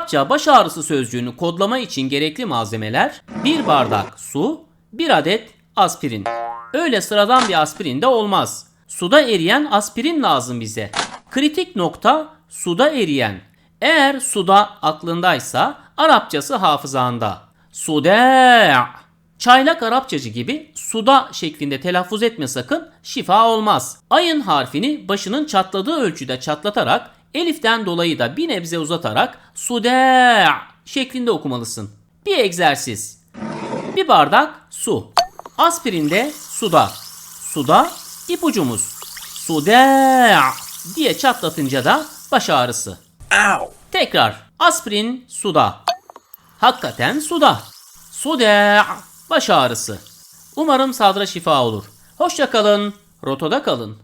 Arapça baş ağrısı sözcüğünü kodlama için gerekli malzemeler 1 bardak su, 1 adet aspirin. Öyle sıradan bir aspirin de olmaz. Suda eriyen aspirin lazım bize. Kritik nokta suda eriyen. Eğer suda aklındaysa Arapçası hafızanda. Suda. Çaylak Arapçacı gibi suda şeklinde telaffuz etme sakın şifa olmaz. Ayın harfini başının çatladığı ölçüde çatlatarak eliften dolayı da bir nebze uzatarak suda şeklinde okumalısın. Bir egzersiz. Bir bardak su. Aspirin de suda. Suda ipucumuz. Suda diye çatlatınca da baş ağrısı. Tekrar aspirin suda. Hakikaten suda. Suda baş ağrısı. Umarım sadra şifa olur. Hoşça kalın. Rotoda kalın.